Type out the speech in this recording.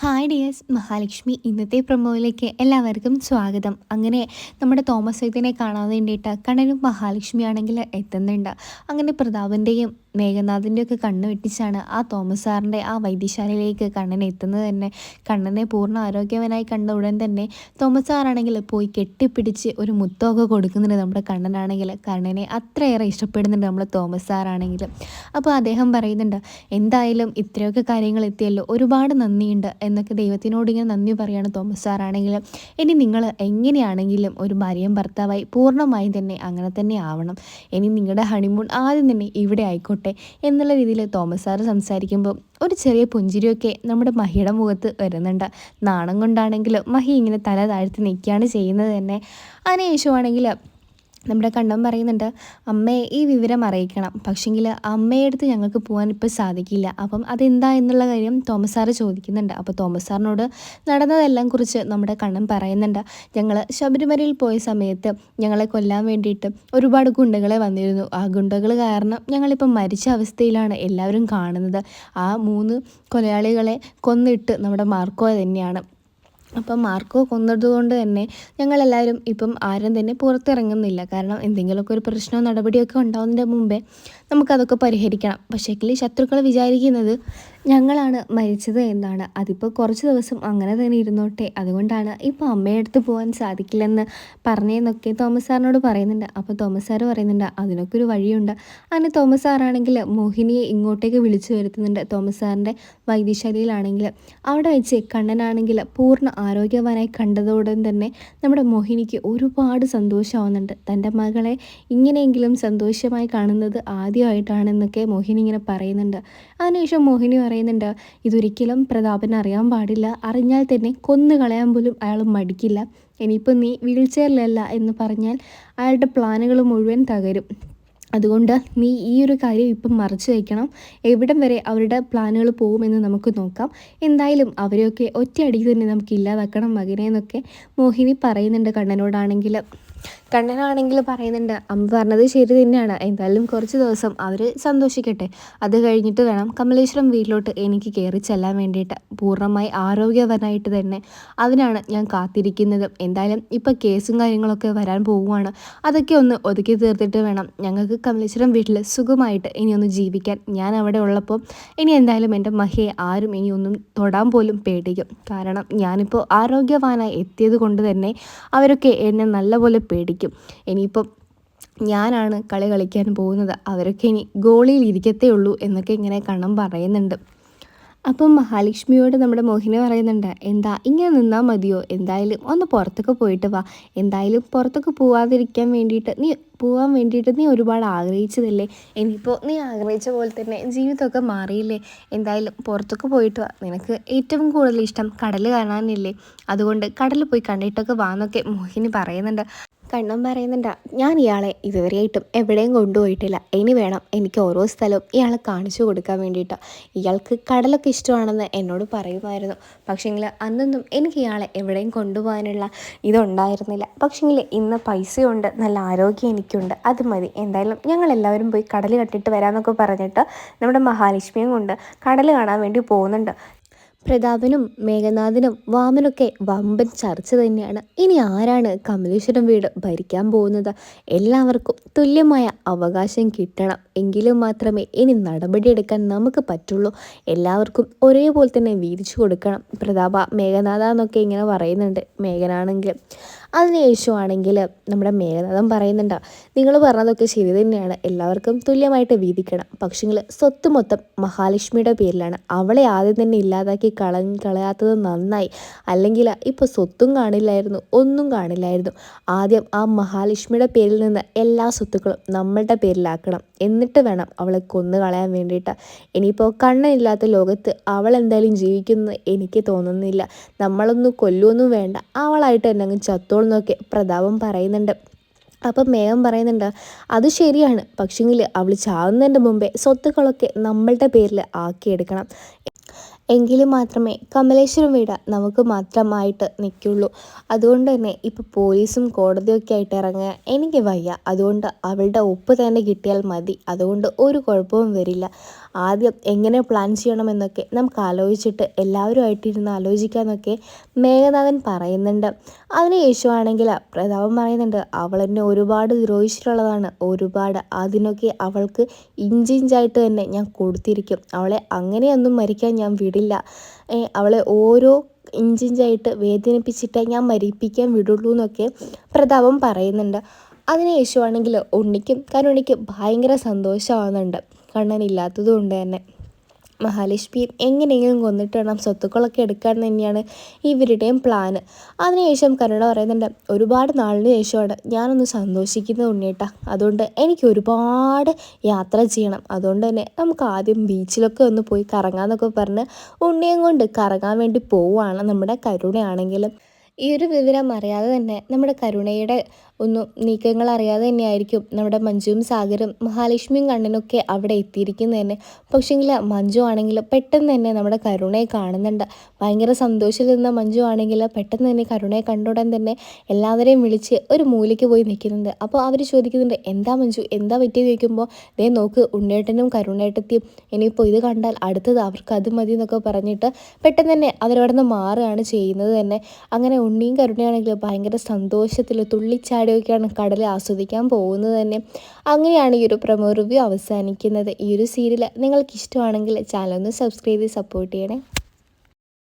Hi dears Mahalakshmi ഇന്നത്തെ പ്രമോയിലേക്ക് എല്ലാവർക്കും സ്വാഗതം. അങ്ങനെ നമ്മുടെ തോമസ് ഐത്തിനെ കാണാൻ വേണ്ടിയിട്ട് കണ്ണനും മഹാലക്ഷ്മി ആണെങ്കിൽ എത്തുന്നുണ്ട്. അങ്ങനെ പ്രതാപന്റെയും മേഘനാഥിന്റെ ഒക്കെ കണ്ണ് വെട്ടിച്ചാണ് ആ തോമസ് സാറിന്റെ ആ വൈദ്യശാലയിലേക്ക് കണ്ണൻ എത്തുന്നത് തന്നെ. കണ്ണനെ പൂർണ ആരോഗ്യവനായി കണ്ട ഉടൻ തന്നെ തോമസ് സാറാണെങ്കിൽ പോയി കെട്ടിപ്പിടിച്ച് ഒരു മുത്തമൊക്കെ കൊടുക്കുന്നുണ്ട് നമ്മുടെ കണ്ണനാണെങ്കിൽ. കണ്ണനെ അത്രയേറെ ഇഷ്ടപ്പെടുന്നുണ്ട് നമ്മുടെ തോമസ് സാറാണെങ്കിൽ. അപ്പോൾ അദ്ദേഹം പറയുന്നുണ്ട് എന്തായാലും ഇത്രയൊക്കെ കാര്യങ്ങൾ എത്തിയല്ലോ. ഒരുപാട് നന്ദിയുണ്ട്. എന്നൊക്കെ ദൈവത്തിനോട് ഇങ്ങനെ നന്ദി പറയുകയാണ് തോമസ് സാറാണെങ്കിലും ഇനി നിങ്ങൾ എങ്ങനെയാണെങ്കിലും ഒരു ഭാര്യയും ഭർത്താവായി പൂർണമായും തന്നെ അങ്ങനെ തന്നെ ആവണം. ഇനി നിങ്ങളുടെ ഹണിമൂൺ ആദ്യം തന്നെ ഇവിടെ ആയിക്കോട്ടെ എന്നുള്ള രീതിയിൽ തോമസ് സാറ് സംസാരിക്കുമ്പോൾ ഒരു ചെറിയ പുഞ്ചിരിയൊക്കെ നമ്മുടെ മഹിയുടെ മുഖത്ത് വരുന്നുണ്ട്. നാണം കൊണ്ടാണെങ്കിലും മഹി ഇങ്ങനെ തല താഴ്ത്തി നിൽക്കുകയാണ് ചെയ്യുന്നത് തന്നെ. അതിനുശേഷമാണെങ്കിൽ നമ്മുടെ കണ്ണൻ പറയുന്നുണ്ട് അമ്മയെ ഈ വിവരം അറിയിക്കണം. പക്ഷെങ്കിൽ അമ്മയെടുത്ത് ഞങ്ങൾക്ക് പോകാൻ ഇപ്പോൾ സാധിക്കില്ല. അപ്പം അതെന്താ എന്നുള്ള കാര്യം തോമസ് സാറ് ചോദിക്കുന്നുണ്ട്. അപ്പോൾ തോമസ് സാറിനോട് നടന്നതെല്ലാം കുറിച്ച് നമ്മുടെ കണ്ണൻ പറയുന്നുണ്ട്. ഞങ്ങൾ ശബരിമലയിൽ പോയ സമയത്ത് ഞങ്ങളെ കൊല്ലാൻ വേണ്ടിയിട്ട് ഒരുപാട് ഗുണ്ടകളെ വന്നിരുന്നു. ആ ഗുണ്ടകൾ കാരണം ഞങ്ങളിപ്പം മരിച്ച അവസ്ഥയിലാണ് എല്ലാവരും കാണുന്നത്. ആ മൂന്ന് കൊലയാളികളെ കൊന്നിട്ട് നമ്മുടെ മാർക്കോ തന്നെയാണ് അപ്പം മാർക്കോ കൊന്നതുകൊണ്ട് തന്നെ ഞങ്ങളെല്ലാവരും ഇപ്പം ആരും തന്നെ പുറത്തിറങ്ങുന്നില്ല. കാരണം എന്തെങ്കിലുമൊക്കെ ഒരു പ്രശ്നമോ നടപടിയൊക്കെ ഉണ്ടാകുന്നതിന്റെ മുമ്പേ നമുക്കതൊക്കെ പരിഹരിക്കണം. പക്ഷേങ്കിൽ ശത്രുക്കൾ വിചാരിക്കുന്നത് ഞങ്ങളാണ് മരിച്ചത് എന്നാണ്. അതിപ്പോൾ കുറച്ച് ദിവസം അങ്ങനെ തന്നെ ഇരുന്നോട്ടെ. അതുകൊണ്ടാണ് ഇപ്പോൾ അമ്മയുടെ അടുത്ത് പോകാൻ സാധിക്കില്ലെന്ന് പറഞ്ഞതെന്നൊക്കെ തോമസ് സാറിനോട് പറയുന്നുണ്ട്. അപ്പോൾ തോമസ് സാറ് പറയുന്നുണ്ട് അതിനൊക്കെ ഒരു വഴിയുണ്ട്. അങ്ങനെ തോമസ് സാറാണെങ്കിൽ മോഹിനിയെ ഇങ്ങോട്ടേക്ക് വിളിച്ചു വരുത്തുന്നുണ്ട് തോമസ് സാറിന്റെ വൈദ്യശാലയിലാണെങ്കിൽ അവിടെ വെച്ച് കണ്ണനാണെങ്കിൽ പൂർണ ആരോഗ്യവാനായി കണ്ടതോടെ തന്നെ നമ്മുടെ മോഹിനിക്ക് ഒരുപാട് സന്തോഷമാവുന്നുണ്ട്. തന്റെ മകളെ ഇങ്ങനെയെങ്കിലും സന്തോഷമായി കാണുന്നത് ആദ്യമായിട്ടാണെന്നൊക്കെ മോഹിനി ഇങ്ങനെ പറയുന്നുണ്ട്. അതിനുശേഷം മോഹിനി പറയുന്നുണ്ട് ഇതൊരിക്കലും പ്രതാപന് അറിയാൻ പാടില്ല. അറിഞ്ഞാൽ തന്നെ കൊന്നു കളയാൻ പോലും അയാൾ മടിക്കില്ല. ഇനിയിപ്പോൾ നീ വീൽ ചെയറിലല്ല എന്ന് പറഞ്ഞാൽ അയാളുടെ പ്ലാനുകൾ മുഴുവൻ തകരും. അതുകൊണ്ട് നീ ഈ ഒരു കാര്യം ഇപ്പം മറച്ചു വയ്ക്കണം എവിടം വരെ അവരുടെ പ്ലാനുകൾ പോകുമെന്ന് നമുക്ക് നോക്കാം. എന്തായാലും അവരെയൊക്കെ ഒറ്റയടിക്ക് തന്നെ നമുക്ക് ഇല്ലാതാക്കണം മകനെ എന്നൊക്കെ മോഹിനി പറയുന്നുണ്ട് കണ്ണനോടാണെങ്കിൽ. കണ്ണനാണെങ്കിൽ പറയുന്നുണ്ട് അമ്മ പറഞ്ഞത് ശരി തന്നെയാണ്. എന്തായാലും കുറച്ച് ദിവസം അവർ സന്തോഷിക്കട്ടെ. അത് കഴിഞ്ഞിട്ട് വേണം കമലേശ്വരം വീട്ടിലോട്ട് എനിക്ക് കയറി ചെല്ലാൻ വേണ്ടിയിട്ട്. പൂർണമായി ആരോഗ്യവനായിട്ട് തന്നെ അതിനാണ് ഞാൻ കാത്തിരിക്കുന്നത്. എന്തായാലും ഇപ്പം കേസും കാര്യങ്ങളൊക്കെ വരാൻ പോവുകയാണ്. അതൊക്കെ ഒന്ന് ഒതുക്കി തീർത്തിട്ട് വേണം ഞങ്ങൾക്ക് കമലേശ്വരം വീട്ടിൽ സുഖമായിട്ട് ഇനി ഒന്ന് ജീവിക്കാൻ. ഞാൻ അവിടെ ഉള്ളപ്പോൾ ഇനി എന്തായാലും എന്റെ മഹയെ ആരും ഇനി ഒന്നും തൊടാൻ പോലും പേടിക്കും. കാരണം ഞാനിപ്പോൾ ആരോഗ്യവാനായി എത്തിയത് കൊണ്ട് തന്നെ അവരൊക്കെ എന്നെ നല്ലപോലെ പേടിക്കും. ഇനിയിപ്പം ഞാനാണ് കളി കളിക്കാൻ പോകുന്നത്. അവരൊക്കെ ഇനി ഗോളിയിൽ ഇരിക്കത്തേ ഉള്ളൂ എന്നൊക്കെ ഇങ്ങനെ കണ്ണം പറയുന്നുണ്ട്. അപ്പം മഹാലക്ഷ്മിയോട് നമ്മുടെ മോഹിനി പറയുന്നുണ്ട് എന്താ ഇങ്ങനെ നിന്നാൽ മതിയോ? എന്തായാലും ഒന്ന് പുറത്തൊക്കെ പോയിട്ട് വാ. എന്തായാലും പുറത്തൊക്കെ പോവാതിരിക്കാൻ വേണ്ടിയിട്ട് നീ പോകാൻ വേണ്ടിയിട്ട് നീ ഒരുപാട് ആഗ്രഹിച്ചതല്ലേ? ഇനിയിപ്പോൾ നീ ആഗ്രഹിച്ച പോലെ തന്നെ ജീവിതമൊക്കെ മാറിയില്ലേ? എന്തായാലും പുറത്തൊക്കെ പോയിട്ട് വാ. നിനക്ക് ഏറ്റവും കൂടുതൽ ഇഷ്ടം കടൽ കാണാനില്ലേ? അതുകൊണ്ട് കടലിൽ പോയി കണ്ടിട്ടൊക്കെ വാന്നൊക്കെ മോഹിനി പറയുന്നുണ്ട്. കണ്ണൻ പറയുന്നുണ്ട. ഞാൻ ഇയാളെ ഇതുവരെയായിട്ടും എവിടെയും കൊണ്ടുപോയിട്ടില്ല. ഇനി വേണം എനിക്ക് ഓരോ സ്ഥലവും ഇയാളെ കാണിച്ചു കൊടുക്കാൻ വേണ്ടിയിട്ട്. ഇയാൾക്ക് കടലൊക്കെ ഇഷ്ടമാണെന്ന് എന്നോട് പറയുമായിരുന്നു. പക്ഷേങ്കിൽ അന്നൊന്നും എനിക്ക് ഇയാളെ എവിടെയും കൊണ്ടുപോകാനുള്ള ഇതുണ്ടായിരുന്നില്ല. പക്ഷേങ്കിൽ ഇന്ന് പൈസയുണ്ട് നല്ല ആരോഗ്യം എനിക്കുണ്ട്. അത് മതി. എന്തായാലും ഞങ്ങൾ എല്ലാവരും പോയി കടൽ കട്ടിട്ട് വരാമെന്നൊക്കെ പറഞ്ഞിട്ട് നമ്മുടെ മഹാലക്ഷ്മിയും കൊണ്ട് കടൽ കാണാൻ വേണ്ടി പോകുന്നുണ്ട്. പ്രതാപനും മേഘനാഥനും വാമനൊക്കെ വമ്പൻ ചർച്ച തന്നെയാണ്. ഇനി ആരാണ് കമലേശ്വരം വീട് ഭരിക്കാൻ പോകുന്നത്? എല്ലാവർക്കും തുല്യമായ അവകാശം കിട്ടണം. എങ്കിലും മാത്രമേ ഇനി നടപടിയെടുക്കാൻ നമുക്ക് പറ്റുള്ളൂ. എല്ലാവർക്കും ഒരേപോലെ തന്നെ വീതിച്ചു കൊടുക്കണം. പ്രതാപ മേഘനാഥ എന്നൊക്കെ ഇങ്ങനെ പറയുന്നുണ്ട്. മേഘനാണെങ്കിൽ അതിനുശേഷമാണെങ്കിൽ നമ്മുടെ മേഘനാഥം പറയുന്നുണ്ട്. നിങ്ങൾ പറഞ്ഞതൊക്കെ ശരി തന്നെയാണ്. എല്ലാവർക്കും തുല്യമായിട്ട് വീതിക്കണം. പക്ഷെങ്കിൽ സ്വത്ത് മൊത്തം മഹാലക്ഷ്മിയുടെ പേരിലാണ്. അവളെ ആദ്യം തന്നെ ഇല്ലാതാക്കി കള കളയാത്തത് നന്നായി. അല്ലെങ്കിൽ ഇപ്പോൾ സ്വത്തും കാണില്ലായിരുന്നു ഒന്നും കാണില്ലായിരുന്നു. ആദ്യം ആ മഹാലക്ഷ്മിയുടെ പേരിൽ നിന്ന് എല്ലാ സ്വത്തുക്കളും നമ്മളുടെ പേരിലാക്കണം. എന്നിട്ട് വേണം അവളെ കൊന്നു കളയാൻ വേണ്ടിയിട്ട്. ഇനിയിപ്പോൾ കണ്ണനില്ലാത്ത ലോകത്ത് അവൾ എന്തായാലും ജീവിക്കുന്നു എനിക്ക് തോന്നുന്നില്ല. നമ്മളൊന്നും കൊല്ലുമൊന്നും വേണ്ട. അവളായിട്ട് തന്നെ അങ്ങ് ചത്തോളെന്നൊക്കെ പ്രതാപം പറയുന്നുണ്ട്. അപ്പം മേഘം പറയുന്നുണ്ട് അത് ശരിയാണ്. പക്ഷെങ്കിൽ അവൾ ചാവുന്നതിന്റെ മുമ്പേ സ്വത്തുക്കളൊക്കെ നമ്മളുടെ പേരിൽ ആക്കിയെടുക്കണം. എങ്കിലും മാത്രമേ കമലേശ്വരം വീട് നമുക്ക് മാത്രമായിട്ട് നിൽക്കുള്ളൂ. അതുകൊണ്ട് തന്നെ ഇപ്പോൾ പോലീസും കോടതിയൊക്കെ ആയിട്ട് ഇറങ്ങുക എനിക്ക് വയ്യ. അതുകൊണ്ട് അവളുടെ ഒപ്പ് തന്നെ കിട്ടിയാൽ മതി. അതുകൊണ്ട് ഒരു കുഴപ്പവും വരില്ല. ആദ്യം എങ്ങനെ പ്ലാൻ ചെയ്യണമെന്നൊക്കെ നമുക്ക് ആലോചിച്ചിട്ട് എല്ലാവരുമായിട്ടിരുന്ന് ആലോചിക്കാമെന്നൊക്കെ മേഘനാഥൻ പറയുന്നുണ്ട്. അതിന് യേശുവാണെങ്കിൽ പ്രതാപൻ പറയുന്നുണ്ട് അവൾ എന്നെ ഒരുപാട് ദ്രോഹിച്ചിട്ടുള്ളതാണ്. ഒരുപാട് അതിനൊക്കെ അവൾക്ക് ഇഞ്ചിഞ്ചായിട്ട് തന്നെ ഞാൻ കൊടുത്തിരിക്കും. അവളെ അങ്ങനെയൊന്നും മരിക്കാൻ ഞാൻ വിടില്ല അവളെ ഓരോ ഇഞ്ചിഞ്ചായിട്ട് വേദനിപ്പിച്ചിട്ടേ ഞാൻ മരിപ്പിക്കാൻ വിടുള്ളൂ എന്നൊക്കെ പ്രതാപം പറയുന്നുണ്ട്. അതിന് യേശുവാണെങ്കിൽ ഉണ്ണിക്കും കാരണം ഉണ്ണിക്ക് ഭയങ്കര സന്തോഷമാവുന്നുണ്ട്. കണ്ണനില്ലാത്തത് കൊണ്ട് തന്നെ. മഹാലക്ഷ്മിയും എങ്ങനെയെങ്കിലും കൊന്നിട്ട് വേണം സ്വത്തുക്കളൊക്കെ എടുക്കാൻ തന്നെയാണ് ഇവരുടെയും പ്ലാന് അതിനുശേഷം കരുണ പറയുന്നുണ്ട് ഒരുപാട് നാളിന് ശേഷമാണ് ഞാനൊന്ന് സന്തോഷിക്കുന്നത് ഉണ്ണേട്ടാ അതുകൊണ്ട് എനിക്ക് ഒരുപാട് യാത്ര ചെയ്യണം. അതുകൊണ്ട് തന്നെ നമുക്ക് ആദ്യം ബീച്ചിലൊക്കെ ഒന്ന് പോയി കറങ്ങാമെന്നൊക്കെ പറഞ്ഞ് ഉണ്ണിയും കൊണ്ട് കറങ്ങാൻ വേണ്ടി പോവുകയാണ് നമ്മുടെ കരുണയാണെങ്കിലും. ഈ ഒരു വിവരം അറിയാതെ തന്നെ നമ്മുടെ കരുണയുടെ ഒന്നും നീക്കങ്ങൾ അറിയാതെ തന്നെയായിരിക്കും. നമ്മുടെ മഞ്ജുവും സാഗരും മഹാലക്ഷ്മിയും കണ്ണനൊക്കെ അവിടെ എത്തിയിരിക്കുന്നത് തന്നെ. പക്ഷേങ്കിൽ മഞ്ജു ആണെങ്കിൽ പെട്ടെന്ന് തന്നെ നമ്മുടെ കരുണയെ കാണുന്നുണ്ട്. ഭയങ്കര സന്തോഷത്തിൽ മഞ്ജു ആണെങ്കിൽ പെട്ടെന്ന് തന്നെ കരുണയെ കണ്ടുടൻ തന്നെ എല്ലാവരെയും വിളിച്ച് ഒരു മൂലയ്ക്ക് പോയി നിൽക്കുന്നുണ്ട്. അപ്പോൾ അവർ ചോദിക്കുന്നുണ്ട് എന്താ മഞ്ജു? എന്താ പറ്റിയെന്ന് ചോദിക്കുമ്പോൾ ദേ നോക്ക് ഉണ്ണേട്ടനും കരുണേട്ടത്തിയും ഇനിയിപ്പോൾ ഇത് കണ്ടാൽ അടുത്തത് അവർക്ക് അത് മതി എന്നൊക്കെ പറഞ്ഞിട്ട് പെട്ടെന്ന് തന്നെ അവരവിടെ നിന്ന് മാറുകയാണ് ചെയ്യുന്നത് തന്നെ. അങ്ങനെ ഉണ്ണിയും കരുണയാണെങ്കിൽ ഭയങ്കര സന്തോഷത്തിൽ തുള്ളിച്ചാടിയൊക്കെയാണ് കടൽ ആസ്വദിക്കാൻ പോകുന്നത് തന്നെ. അങ്ങനെയാണ് ഈ ഒരു പ്രമോ റിവ്യൂ അവസാനിക്കുന്നത്. ഈ ഒരു സീരിയൽ നിങ്ങൾക്ക് ഇഷ്ടമാണെങ്കിൽ ചാനൽ ഒന്ന് സബ്സ്ക്രൈബ് ചെയ്ത് സപ്പോർട്ട് ചെയ്യണേ.